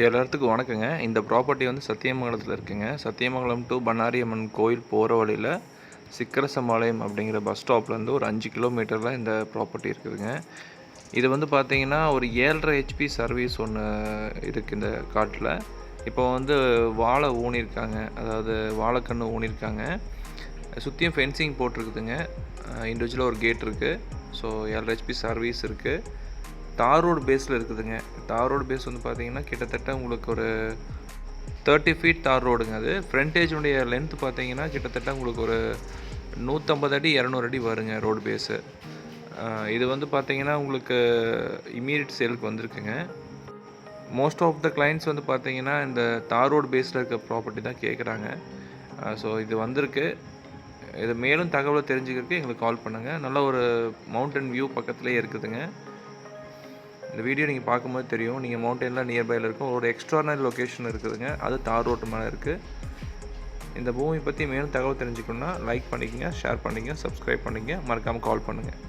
எல்லாத்துக்கும் வணக்கங்க. இந்த ப்ராப்பர்ட்டி வந்து சத்தியமங்கலத்தில் இருக்குங்க. சத்தியமங்கலம் டு பண்ணாரி அம்மன் கோயில் போகிற வழியில் சிக்கரசம்பாளையம் அப்படிங்கிற பஸ் ஸ்டாப்லேருந்து ஒரு அஞ்சு கிலோமீட்டரில் இந்த ப்ராப்பர்ட்டி இருக்குதுங்க. இது வந்து பார்த்திங்கன்னா ஒரு ஏழரை ஹெச்பி சர்வீஸ் ஒன்று இருக்குது இந்த காட்டில். இப்போ வந்து வாழை ஊனியிருக்காங்க அதாவது வாழைக்கன்று ஊனியிருக்காங்க சுற்றியும் ஃபென்சிங் போட்டிருக்குதுங்க. இண்டிவிஜுவலாக ஒரு கேட் இருக்குது ஸோ ஏழரை ஹெச்பி சர்வீஸ் இருக்குது தார் ரோடு பேஸில் இருக்குதுங்க. தார் ரோடு பேஸ் வந்து பார்த்தீங்கன்னா கிட்டத்தட்ட உங்களுக்கு ஒரு தேர்ட்டி ஃபீட் தார் ரோடுங்க அது ஃப்ரண்டேஜுடைய லென்த் பார்த்தீங்கன்னா கிட்டத்தட்ட உங்களுக்கு ஒரு நூற்றம்பது அடி இரநூறு அடி வருங்க ரோடு பேஸு இது வந்து பார்த்தீங்கன்னா உங்களுக்கு இமீடியட் சேலுக்கு வந்திருக்குங்க. மோஸ்ட் ஆஃப் த கிளைண்ட்ஸ் வந்து பார்த்தீங்கன்னா இந்த தார் ரோடு பேஸில் இருக்க ப்ராப்பர்ட்டி தான் கேட்குறாங்க. ஸோ இது வந்திருக்கு. இது மேலும் தகவலை தெரிஞ்சுக்கிறதுக்கு எங்களுக்கு கால் பண்ணுங்கள் நல்ல ஒரு மவுண்டன் வியூ பக்கத்துலேயே இருக்குதுங்க. இந்த வீடியோ நீங்கள் பார்க்கும்போது தெரியும். நீங்கள் மவுண்டெயினில் நியர்பையில் இருக்கும். ஒரு எக்ஸ்ட்ரானரி லொக்கேஷன் இருக்குதுங்க. அது தார் ரோட்டு மேலே இருக்குது இந்த பூமி பற்றி மேலும் தகவல் தெரிஞ்சுக்கணுன்னா லைக் பண்ணிக்கங்க ஷேர் பண்ணிக்கங்க சப்ஸ்கிரைப் பண்ணிக்கங்க. மறக்காமல் கால் பண்ணுங்கள்